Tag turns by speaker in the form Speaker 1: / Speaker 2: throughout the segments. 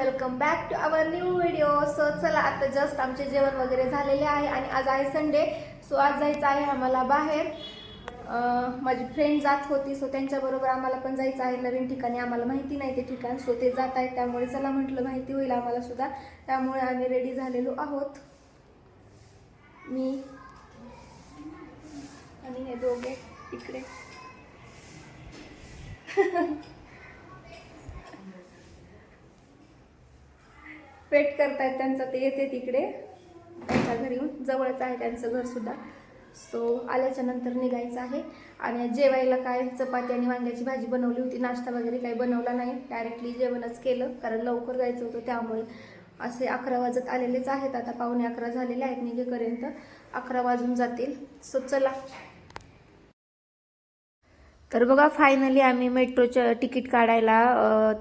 Speaker 1: Welcome back to our new video so चला आता just आमचे जेवण वगैरे झालेले आहे आणि आज आहे संडे सो आज जायचं आहे आम्हाला बाहेर. माझी फ्रेंड जात होती सो त्यांच्याबरोबर आम्हाला पण जायचं आहे. नवीन ठिकाणी आम्हाला माहिती नाही ते ठिकाण सो ते जात आहेत. त्यामुळे चला म्हटलं माहिती होईल आम्हाला सुद्धा. त्यामुळे आम्ही रेडी झालेलो आहोत. मी आणि हे दोघे इकडे. वेट करतायत त्यांचं ते येते तिकडे. त्यांच्या घरी येऊन जवळच आहे त्यांचं घरसुद्धा सो आल्याच्यानंतर निघायचं आहे. आणि जेवायला काय चपाती आणि वांग्याची भाजी बनवली होती नाश्ता वगैरे काही बनवला नाही. डायरेक्टली जेवणच केलं कारण लवकर जायचं होतं त्यामुळे असे अकरा वाजत आलेलेच आहेत. आता पावणे अकरा झालेले आहेत निघेपर्यंत. अकरा वाजून जातील. सो चला. तर बघा फायनली आम्ही मेट्रोचं तिकीट काढायला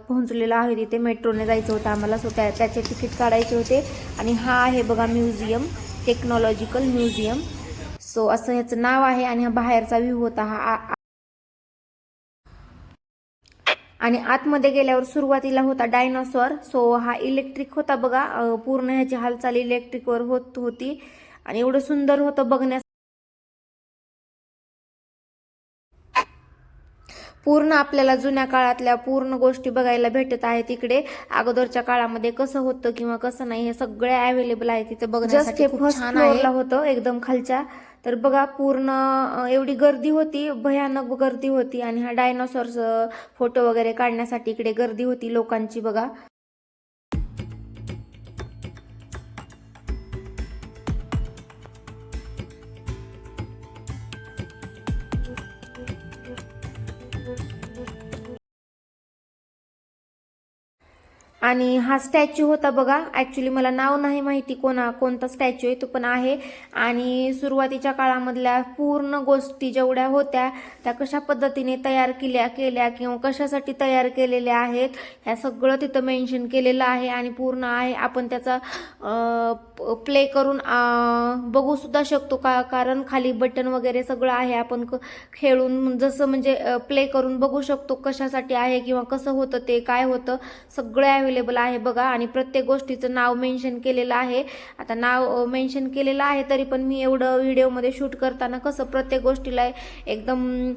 Speaker 1: पोहोचलेलो आहे. तिथे मेट्रोने जायचं होतं आम्हाला. सो त्या त्याचे तिकीट काढायचे होते. आणि हा आहे बघा म्युझियम टेक्नॉलॉजिकल म्युझियम सो असं ह्याचं नाव आहे आणि हा बाहेरचा व्ह्यू होता हा. आ- आणि आतमध्ये गेल्यावर सुरुवातीला होता डायनोसॉर सो हा इलेक्ट्रिक होता बघा. पूर्ण ह्याची हालचाल इलेक्ट्रिकवर होत होती. आणि एवढं सुंदर होतं बघण्यास. पूर्ण आपल्याला जुन्या काळातल्या पूर्ण गोष्टी बघायला भेटत आहे तिकडे अगोदरच्या काळामध्ये कसं होतं किंवा कसं नाही हे सगळे अवेलेबल आहे तिथे बघण्यासाठी छान होतं एकदम खालच्या. तर बघा पूर्ण एवढी गर्दी होती भयानक गर्दी होती. आणि हा डायनोसॉर्स फोटो वगैरे काढण्यासाठी इकडे गर्दी होती लोकांची बघा. आणि हा स्टॅच्यू होता बघा. ॲक्च्युली मला नाव नाही माहिती कोणा कोणता स्टॅच्यू आहे तो पण आहे. आणि सुरुवातीच्या काळामधल्या पूर्ण गोष्टी जेवढ्या होत्या त्या कशा पद्धतीने तयार केल्या केल्या किंवा कशासाठी तयार केलेल्या आहेत ह्या सगळं तिथं मेन्शन केलेलं आहे आणि पूर्ण आहे. आपण त्याचा प्ले करून बघूसुद्धा शकतो का? कारण खाली बटन वगैरे सगळं आहे. आपण क- खेळून जसं म्हणजे प्ले करून बघू शकतो कशासाठी आहे किंवा कसं होतं ते काय होतं सगळं अवेलेबल आहे बघा. आणि प्रत्येक गोष्टीचं नाव मेन्शन केलेलं आहे. आता नाव मेन्शन केलेलं आहे तरी पण मी एवढं व्हिडिओमध्ये शूट करताना कसं प्रत्येक गोष्टीला एकदम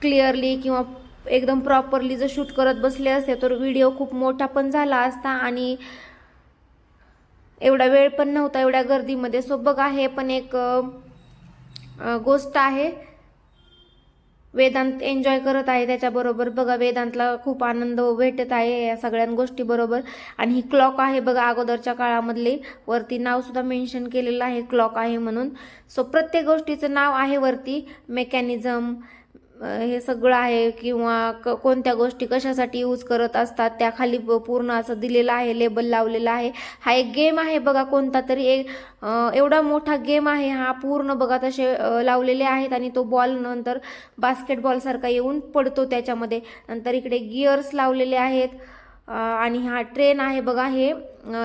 Speaker 1: क्लिअरली किंवा एकदम प्रॉपरली जर शूट करत बसले असते तर व्हिडिओ खूप मोठा पण झाला असता आणि एवढा वेळ पण नव्हता एवढ्या गर्दीमध्ये. सो बघा हे पण एक गोष्ट आहे. वेदांत एन्जॉय करत आहे त्याच्याबरोबर बघा वेदांतला खूप आनंद भेटत आहे या सगळ्या गोष्टी बरोबर. आणि ही क्लॉक आहे बघा अगोदरच्या काळामधली वरती नाव सुद्धा मेन्शन केलेलं आहे क्लॉक आहे म्हणून. सो प्रत्येक गोष्टीचं नाव आहे वरती मेकॅनिझम हे सगळं आहे किंवा क कोणत्या गोष्टी कशासाठी यूज करत असतात त्या खाली पूर्ण असं दिलेलं आहे लेबल लावलेलं आहे. हा एक गेम आहे बघा कोणता तरी एक एवढा मोठा गेम आहे. हा पूर्ण बघा तसे लावलेले आहेत आणि तो बॉल नंतर बास्केटबॉलसारखा येऊन पडतो त्याच्यामध्ये. नंतर इकडे गिअर्स लावलेले आहेत. आणि हा ट्रेन आहे बघा हे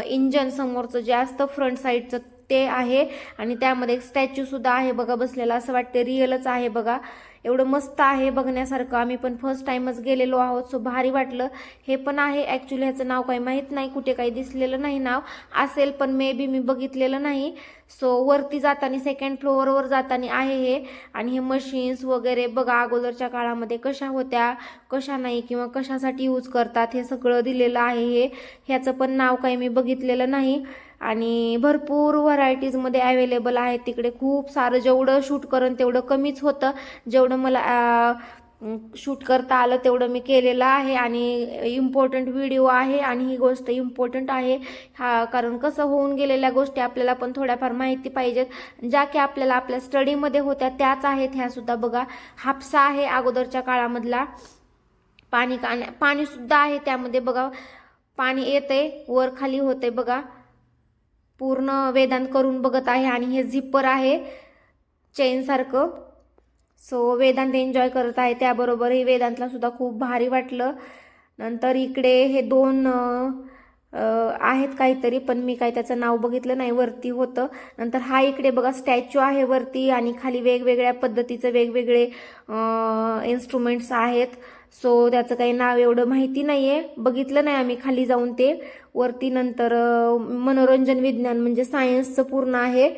Speaker 1: इंजन समोरचं जे असतं फ्रंट साईडचं ते आहे. आणि त्यामध्ये एक स्टॅच्यू सुद्धा आहे बघा बसलेला. असं वाटते रिअलच आहे बघा. एवढं मस्त आहे बघण्यासारखं. आम्ही पण फर्स्ट टाइमच गेलेलो आहोत. सो भारी वाटलं. हे पण आहे. ॲक्च्युली ह्याचं नाव काही माहीत नाही. कुठे काही दिसलेलं नाही नाव. असेल पण मे बी मी बघितलेलं नाही. सो वरती जाताना सेकंड फ्लोअरवर जाताना आहे हे. आणि हे मशीन्स वगैरे बघा अगोदरच्या काळामध्ये कशा होत्या कशा नाही किंवा कशासाठी यूज करतात हे सगळं दिलेलं आहे हे. ह्याचं पण नाव काही मी बघितलेलं नाही. आणि भरपूर व्हरायटीजमध्ये अवेलेबल आहेत तिकडे खूप सारं जेवढं शूट करण तेवढं कमीच होतं. जेवढं मला शूट करता आलं तेवढं मी केलेलं आहे आणि इम्पॉर्टंट व्हिडिओ आहे आणि ही गोष्ट इम्पॉर्टंट आहे. हा कारण कसं होऊन गेलेल्या गोष्टी आपल्याला पण थोड्याफार माहिती पाहिजेत. ज्या की आपल्याला आपल्या स्टडीमध्ये होत्या त्याच आहेत ह्या सुद्धा बघा. हापसा आहे अगोदरच्या काळामधला. पाणी का पाणीसुद्धा आहे त्यामध्ये बघा. पाणी येते वर खाली होते बघा. पूर्ण वेदांत करून बघत आहे आणि हे झिप्पर आहे. चेनसारखं सो वेदांत एन्जॉय करत आहे. त्याबरोबर हे वेदांतला सुद्धा खूप भारी वाटलं. नंतर इकडे हे दोन आहेत काहीतरी पण मी काही त्याचं नाव बघितलं नाही. वरती होतं. नंतर हा इकडे बघा स्टॅच्यू आहे वरती आणि खाली वेगवेगळ्या पद्धतीचे वेगवेगळे इन्स्ट्रुमेंट्स आहेत. सो त्याचं काही नाव एवढं माहिती नाही आहे बघितलं नाही आम्ही खाली जाऊन ते. वरती नंतर मनोरंजन विज्ञान म्हणजे सायन्सचं पूर्ण आहे.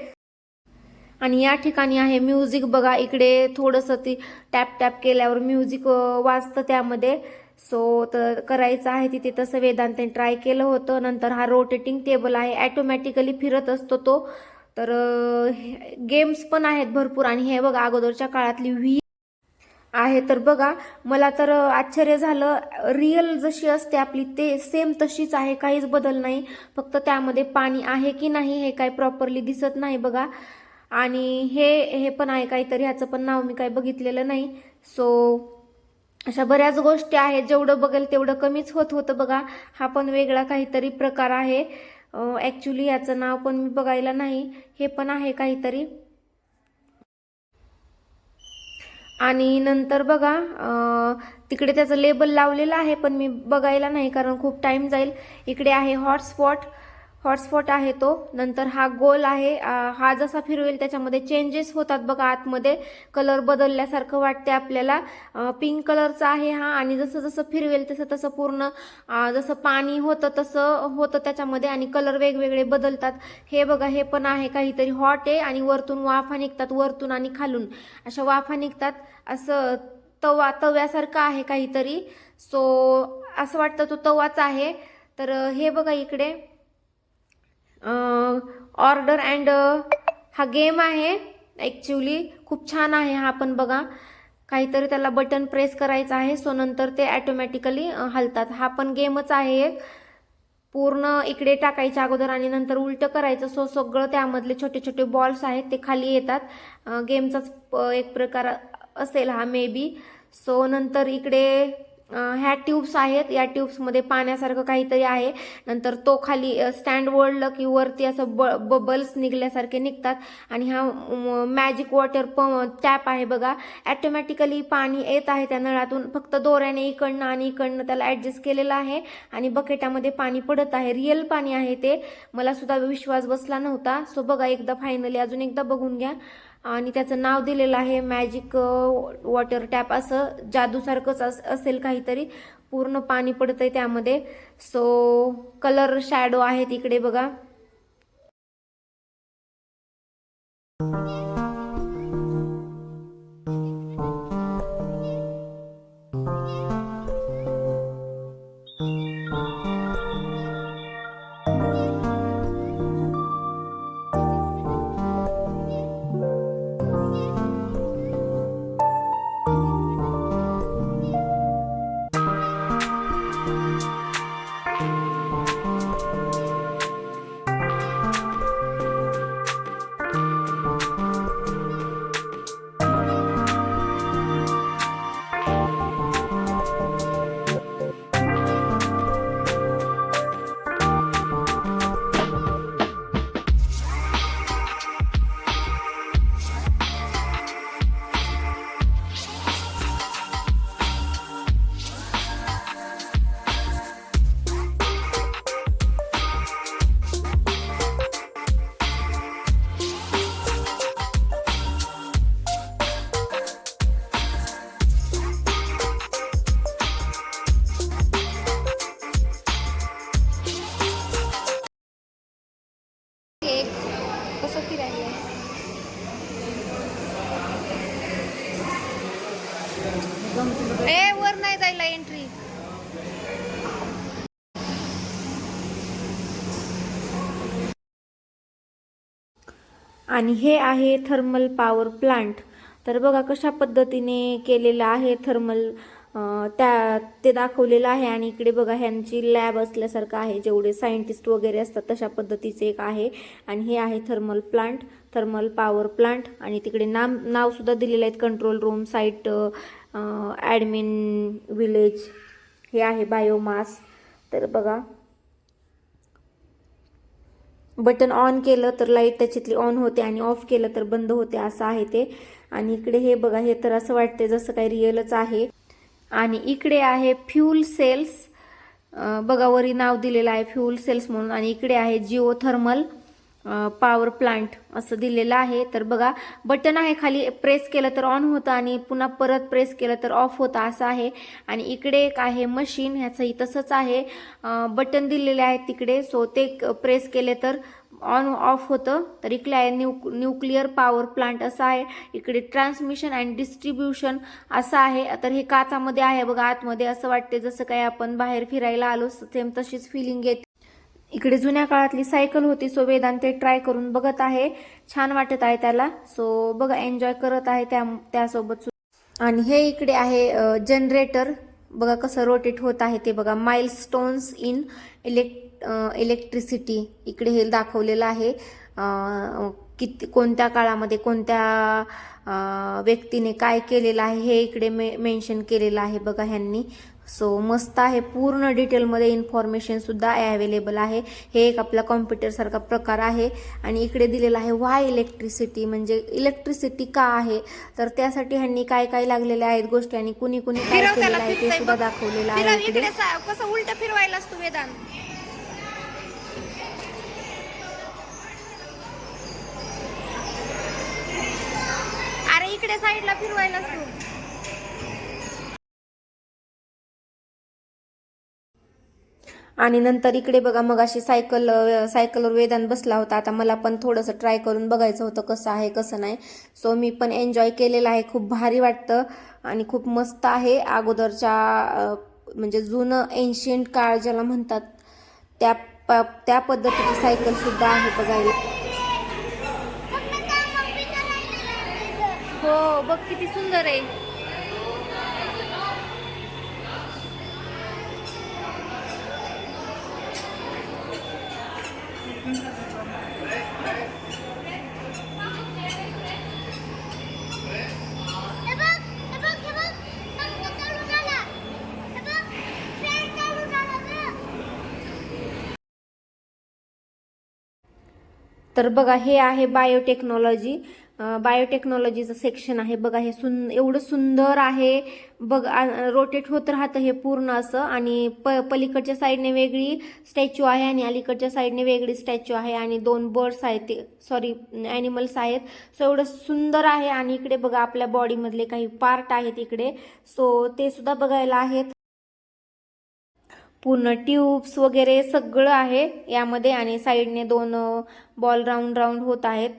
Speaker 1: आणि या ठिकाणी आहे म्युझिक बघा इकडे थोडंसं ती टॅप टॅप केल्यावर म्युझिक वाजतं त्यामध्ये. सो तर करायचं आहे तिथे तसं वेदांतने ट्राय केलं होतं. नंतर हा रोटेटिंग टेबल आहे. ॲटोमॅटिकली फिरत असतो तो. तर गेम्स पण आहेत भरपूर. आणि हे बघा अगोदरच्या काळातली व्ही आहे. तर बघा मला तर आश्चर्य झालं. रिअल जशी असते आपली ते सेम तशीच आहे. काहीच बदल नाही. फक्त त्यामध्ये पाणी आहे की नाही हे काय प्रॉपरली दिसत नाही बघा. आणि हे हे पण आहे काहीतरी. ह्याचं पण नाव मी काही बघितलेलं नाही. सो अशा बऱ्याच गोष्टी आहेत. जेवढं बघेल तेवढं कमीच होत होतं बघा. हा पण वेगळा काहीतरी प्रकार आहे. ॲक्च्युली याचं नाव पण मी बघायला नाही. हे पण आहे काहीतरी. आणि नंतर बघा तिकडे त्याचं लेबल लावलेलं आहे पण मी बघायला नाही कारण खूप टाइम जाईल. इकडे आहे हॉटस्पॉट हॉटस्पॉट आहे तो. नंतर हा गोल आहे. हा जसा फिरवेल त्याच्यामध्ये चेंजेस होतात बघा आतमध्ये. कलर बदलल्यासारखं वाटते आपल्याला. पिंक कलरचा आहे हा आणि जसं जसं फिरवेल तसं तसं पूर्ण जसं पाणी होतं तसं होतं त्याच्यामध्ये आणि कलर वेगवेगळे बदलतात. हे बघा हे पण आहे काहीतरी हॉट आहे आणि वरतून वाफा निघतात वरतून आणि खालून. अशा वाफा निघतात. असं तवा तव्यासारखं आहे काहीतरी. सो असं वाटतं तो तवाच आहे. तर हे बघा इकडे. ऑर्डर अँड हा गेम आहे. ॲक्च्युली खूप छान आहे हा पण बघा. काहीतरी त्याला बटन प्रेस करायचं आहे सो नंतर ते ॲटोमॅटिकली हलतात. हा पण गेमच आहे एक. पूर्ण इकडे टाकायच्या अगोदर आणि नंतर उलटं करायचं सो सगळं त्यामधले छोटे छोटे बॉल्स आहेत ते खाली येतात. गेमचाच प- एक प्रकार असेल हा मे बी सो नंतर इकडे ह्या ट्यूब्स आहेत. या ट्यूब्समध्ये पाण्यासारखं काहीतरी आहे. नंतर तो खाली स्टँड ओढलं की वरती असं ब बबल्स निघल्यासारखे निघतात. आणि हा मॅजिक वॉटर पंप टॅप आहे बघा. ॲटोमॅटिकली पाणी येत आहे त्या नळातून. फक्त दोऱ्याने इकडनं आणि इकडनं त्याला ॲडजस्ट केलेलं आहे. आणि बकेटामध्ये पाणी पडत आहे. रिअल पाणी आहे ते. मला सुद्धा विश्वास बसला नव्हता. सो बघा एकदा फायनली अजून एकदा बघून घ्या. आणि त्याचं नाव दिलेलं आहे मॅजिक वॉटर टॅप असं. जादूसारखंच अस असेल काहीतरी. पूर्ण पाणी पडतंय त्यामध्ये. सो कलर शॅडो आहेत इकडे बघा. फिरायला ए वर नाही जायला एंट्री आणि हे आहे थर्मल पॉवर प्लांट तर बघा कशा पद्धतीने केलेलं आहे थर्मल त्या ते दाखवलेलं आहे आणि इकडे बघा ह्यांची लॅब असल्यासारखं आहे. जेवढे सायंटिस्ट वगैरे असतात तशा पद्धतीचे एक आहे. आणि हे आहे thermal plant thermal power plant आणि तिकडे नाम नावसुद्धा दिलेलं आहेत control room site admin village हे आहे बायोमास तर बघा. बटन ऑन केलं तर लाइट त्याच्यातली ऑन होते आणि ऑफ केलं तर बंद होते असं आहे ते. आणि इकडे हे बघा हे तर असं वाटते जसं काही रिअलच आहे. आणि इकडे आहे फ्यूल सेल्स. बघा वरी नाव दिलेलं आहे फ्यूल सेल्स म्हणून. आणि इकडे आहे जिओ थर्मल पॉवर प्लांट असं दिलेलं आहे. तर बघा बटन आहे खाली प्रेस केलं तर ऑन होतं आणि पुन्हा परत प्रेस केलं तर ऑफ होतं असं आहे. आणि इकडे एक आहे मशीन ह्याचंही तसंच आहे. बटन दिलेले आहेत तिकडे सो ते प्रेस केले तर ऑन ऑफ होतं. तर इकडे आहे न्यू न्यूक्लिअर पॉवर प्लांट असं आहे. इकडे ट्रान्समिशन अँड डिस्ट्रीब्युशन असं आहे. तर हे काचामध्ये आहे बघा आतमध्ये. असं वाटते जसं काही आपण बाहेर फिरायला आलो सेम तशीच फिलिंग येते. इकडे जुन्या काळातली सायकल होती सो वेदांत ते ट्राय करून बघत आहे. छान वाटत आहे त्याला. सो बघा एन्जॉय करत आहे त्या त्यासोबत आणि हे इकडे आहे जनरेटर बघा कसं रोटेट होत आहे ते बघा. माइल इन इलेक्ट इलेक्ट्रिसिटी इकडे हे दाखवलेलं आहे. किती कोणत्या काळामध्ये कोणत्या व्यक्तीने काय केलेलं आहे हे इकडे मे मेन्शन केलेलं आहे बघा ह्यांनी. सो मस्त आहे. पूर्ण डिटेलमध्ये इन्फॉर्मेशन सुद्धा अवेलेबल आहे. हे एक आपला कॉम्प्युटरसारखा प्रकार आहे. आणि इकडे दिलेला आहे वाय इलेक्ट्रिसिटी म्हणजे इलेक्ट्रिसिटी का आहे? तर त्यासाठी ह्यांनी काय काय लागलेल्या आहेत गोष्टी आणि कुणी कुणी काय केलेलं आहे ते सुद्धा. दाखवलेलं आहे
Speaker 2: कसं उलट फिरवायला असतो वेदांत? इकडे साईडला फिरवायला असतो
Speaker 1: आणि नंतर इकडे बघा मग अशी सायकल सायकलवर वेदांत बसला होता. आता मला पण थोडंसं ट्राय करून बघायचं होतं कसं आहे कसं नाही. सो मी पण एन्जॉय केलेलं आहे. खूप भारी वाटतं आणि खूप मस्त आहे. अगोदरच्या म्हणजे जुनं एन्शियंट काळ ज्याला म्हणतात त्या प त्या पद्धतीची सायकलसुद्धा आहे बघायला. हो बघ किती सुंदर आहे. तर बघा हे आहे बायोटेक्नॉलॉजी बायोटेक्नॉलॉजीचं सेक्शन आहे. बघा हे सुन एवढं सुंदर आहे. बघ रोटेट होत राहतं हे पूर्ण असं. आणि प पलीकडच्या साईडने वेगळी स्टॅच्यू आहे आणि अलीकडच्या साईडने वेगळी स्टॅच्यू आहे. आणि दोन बर्ड्स आहेत ते. सॉरी ॲनिमल्स आहेत. सो एवढं सुंदर आहे. आणि इकडे बघा आपल्या बॉडीमधले काही पार्ट आहेत इकडे. सो ते सुद्धा बघायला आहेत. पूर्ण ट्यूब्स वगैरे सगळं आहे यामध्ये. आणि साईडने दोन बॉल राऊंड राऊंड होत आहेत.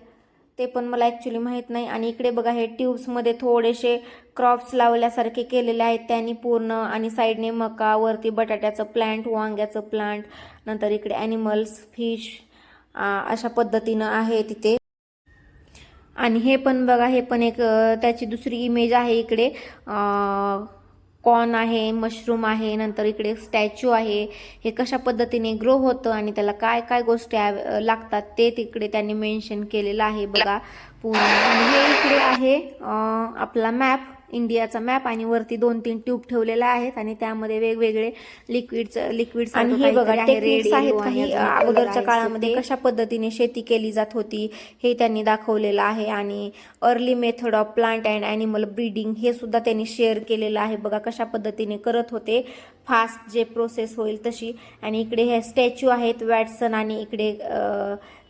Speaker 1: ते पण मला ॲक्च्युली माहीत नाही. आणि इकडे बघा हे ट्यूब्समध्ये थोडेसे क्रॉप्स लावल्यासारखे केलेले आहेत. त्यांनी पूर्ण आणि साईडने मका वरती बटाट्याचं प्लांट वांग्याचं प्लांट नंतर इकडे ॲनिमल्स फिश अशा पद्धतीनं आहे तिथे. आणि हे पण बघा हे पण एक त्याची दुसरी इमेज आहे इकडे. कॉर्न आहे मशरूम आहे नंतर इकडे स्टॅच्यू आहे. हे कशा पद्धतीने ग्रो होतं आणि त्याला काय काय गोष्टी लागतात ते तिकडे त्यांनी मेन्शन केलेलं आहे बघा पूर्ण. आणि हे इकडे आहे आपला मॅप. इंडियाचा मॅप आणि वरती दोन तीन ट्यूब ठेवलेल्या आहेत आणि त्यामध्ये वेगवेगळे लिक्विड्स लिक्विड्स आणि हे बघा आहेत काही अगोदरच्या काळामध्ये कशा पद्धतीने शेती केली जात होती हे त्यांनी दाखवलेलं आहे. आणि early method of plant and animal breeding हे सुद्धा त्यांनी शेअर केलेलं आहे. बघा कशा पद्धतीने करत होते. फास्ट जे प्रोसेस होईल तशी. आणि इकडे हे स्टॅच्यू आहेत वॅटसन आणि इकडे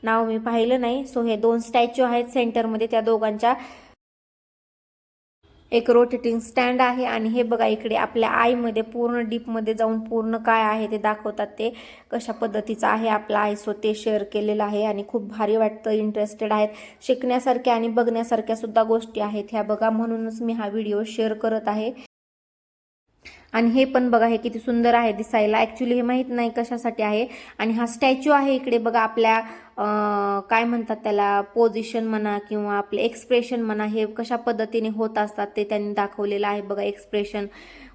Speaker 1: नाव मी पाहिलं नाही. सो हे दोन स्टॅच्यू आहेत सेंटरमध्ये त्या दोघांच्या एक रोटेटिंग स्टँड आहे आणि हे बघा इकडे आपल्या आईमध्ये पूर्ण डीपमध्ये जाऊन पूर्ण काय आहे ते दाखवतात ते. कशा पद्धतीचं आहे आपला आय सो ते शेअर केलेलं आहे आणि खूप भारी वाटतं इंटरेस्टेड आहेत. शिकण्यासारख्या आणि बघण्यासारख्या सुद्धा गोष्टी आहेत ह्या बघा. म्हणूनच मी हा व्हिडिओ शेअर करत आहे. आणि हे पण बघा हे किती सुंदर आहे दिसायला. ॲक्च्युली हे माहीत नाही कशासाठी आहे. आणि हा स्टॅच्यू आहे इकडे बघा आपल्या काय म्हणतात त्याला पोझिशन म्हणा किंवा आपले एक्सप्रेशन म्हणा हे कशा पद्धतीने होत असतात ते त्यांनी दाखवलेलं आहे बघा एक्सप्रेशन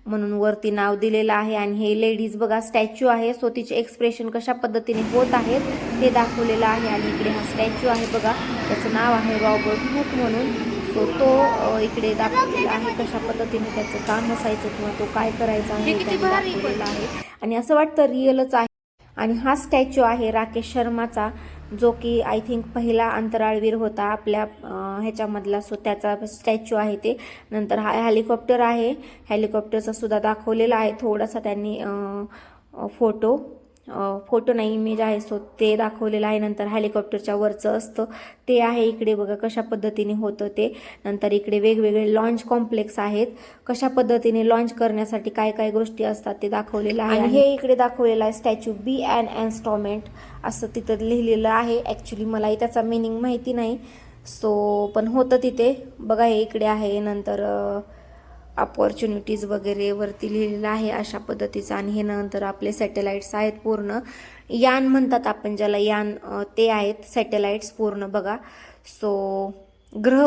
Speaker 1: म्हणून वरती नाव दिलेलं आहे. आणि हे लेडीज बघा स्टॅच्यू आहे. सो तिचे एक्सप्रेशन कशा पद्धतीने होत आहेत ते दाखवलेलं आहे. आणि इकडे हा स्टॅच्यू आहे बघा त्याचं नाव आहे रॉबर्ट हुक म्हणून. सो तो इकडे दाखवलेला आहे कशा पद्धतीने त्याचं काम असायचं किंवा तो काय करायचा आहे
Speaker 2: हे
Speaker 1: दाखवलेलं आहे. आणि असं वाटतं रिअलच आहे. आणि हा स्टॅच्यू आहे राकेश शर्माचा जो की आय थिंक पहिला अंतराळवीर होता आपल्या ह्याच्यामधला. सो त्याचा स्टॅच्यू आहे ते. नंतर हा हेलिकॉप्टर आहे. हेलिकॉप्टरचा सुद्धा दाखवलेला आहे. थोडासा त्यांनी फोटो. फोटो नाही इमेज आहे सो ते दाखवलेलं आहे. नंतर हेलिकॉप्टरच्या वरचं असतं. ते आहे इकडे बघा कशा पद्धतीने होतं ते. नंतर इकडे वेगवेगळे लॉन्च कॉम्प्लेक्स आहेत. कशा पद्धतीने लॉन्च करण्यासाठी काय काय गोष्टी असतात ते दाखवलेलं आहे. आणि हे इकडे दाखवलेलं आहे स्टॅच्यू बी अँड इन्स्टॉलमेंट असं तिथं लिहिलेलं आहे. ॲक्च्युली मलाही त्याचा मिनिंग माहिती नाही. सो पण होतं तिथे. बघा हे इकडे आहे. नंतर अपॉर्च्युनिटीज वगैरे वरती लिहिलेलं आहे अशा पद्धतीचं. आणि हे नंतर आपले सॅटेलाईट्स आहेत पूर्ण. यान म्हणतात आपण ज्याला यान ते आहेत सॅटेलाईट्स पूर्ण बघा. सो ग्रह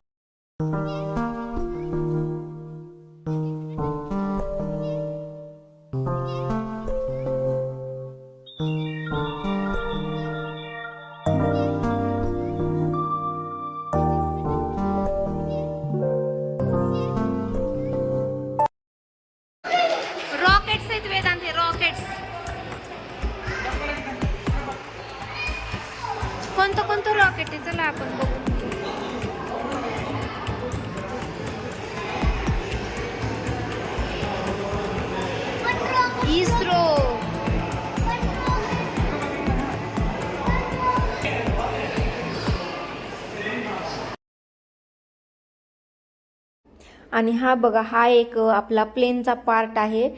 Speaker 2: कोणतं आहे चला आपण बघू. इस्रो.
Speaker 1: आणि हा बघा हा एक आपला प्लेनचा पार्ट आहे.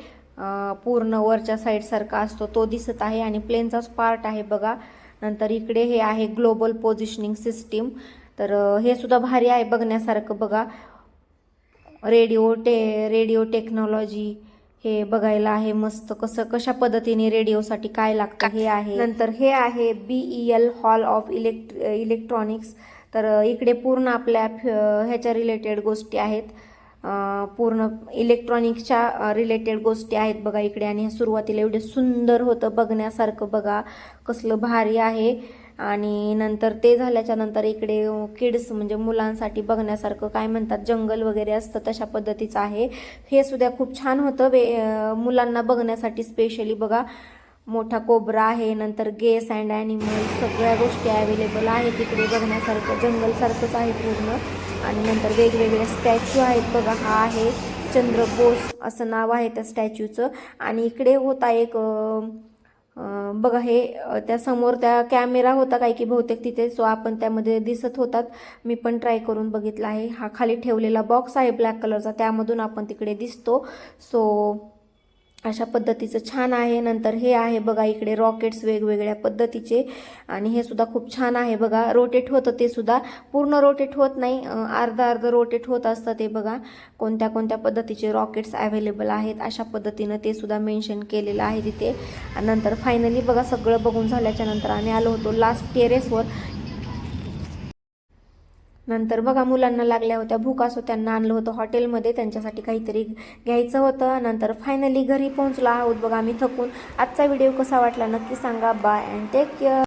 Speaker 1: पूर्ण वरच्या साईडसारखा असतो तो दिसत आहे. आणि प्लेनचाच पार्ट आहे बघा. नंतर इकडे हे आहे ग्लोबल पोझिशनिंग सिस्टीम. तर हे सुद्धा भारी आहे बघण्यासारखं बघा. रेडिओ टे रेडिओ टेक्नॉलॉजी हे बघायला आहे मस्त. कसं कशा पद्धतीने रेडिओसाठी काय लागतं हे आहे. नंतर हे आहे B E L hall of elect electronics तर इकडे पूर्ण आपल्या फ- ह्याच्या रिलेटेड गोष्टी आहेत. पूर्ण इलेक्ट्रॉनिक्सच्या रिलेटेड गोष्टी आहेत बघा इकडे. आणि सुरुवातीला एवढे सुंदर होतं बघण्यासारखं बघा कसलं भारी आहे. आणि नंतर ते झाल्याच्यानंतर इकडे किड्स म्हणजे मुलांसाठी बघण्यासारखं काय म्हणतात जंगल वगैरे असतं तशा पद्धतीचं आहे. हे सुद्धा खूप छान होतं. वे मुलांना बघण्यासाठी स्पेशली बघा. मोठा कोबरा आहे नंतर गेस अँड ॲनिमल सगळ्या गोष्टी अवेलेबल आहेत तिकडे बघण्यासारखं. जंगलसारखंच आहे पूर्ण. आणि नंतर वेगवेगळे स्टॅच्यू आहेत. बघा हा आहे चंद्रबोस असं नाव आहे त्या स्टॅच्यूचं. आणि इकडे होता एक बघा हे त्या समोर त्या कॅमेरा होता काय की बहुतेक तिथे सो आपण त्यामध्ये दिसत होतात. मी पण ट्राय करून बघितला आहे. हा खाली ठेवलेला बॉक्स आहे ब्लॅक कलरचा त्यामधून आपण तिकडे दिसतो. सो अशा पद्धतीचं छान आहे. नंतर हे आहे बघा इकडे रॉकेट्स वेगवेगळ्या पद्धतीचे आणि हे सुद्धा खूप छान आहे बघा. रोटेट होतं ते सुद्धा. पूर्ण रोटेट होत नाही. अर्धा अर्ध रोटेट होत असतं ते बघा. कोणत्या कोणत्या पद्धतीचे रॉकेट्स अवेलेबल आहेत अशा पद्धतीनं ते सुद्धा मेन्शन केलेलं आहे तिथे. आणि नंतर फायनली बघा सगळं बघून झाल्याच्यानंतर आम्ही आलो होतो लास्ट टेरेसवर नंतर बघा मुलांना लागल्या होत्या भूक असो त्यांना आणलं होतं हॉटेलमध्ये त्यांच्यासाठी काहीतरी घ्यायचं होतं. नंतर फायनली घरी पोहोचलो आहोत बघा आम्ही थकून. आजचा व्हिडिओ कसा वाटला नक्की सांगा. Bye and take care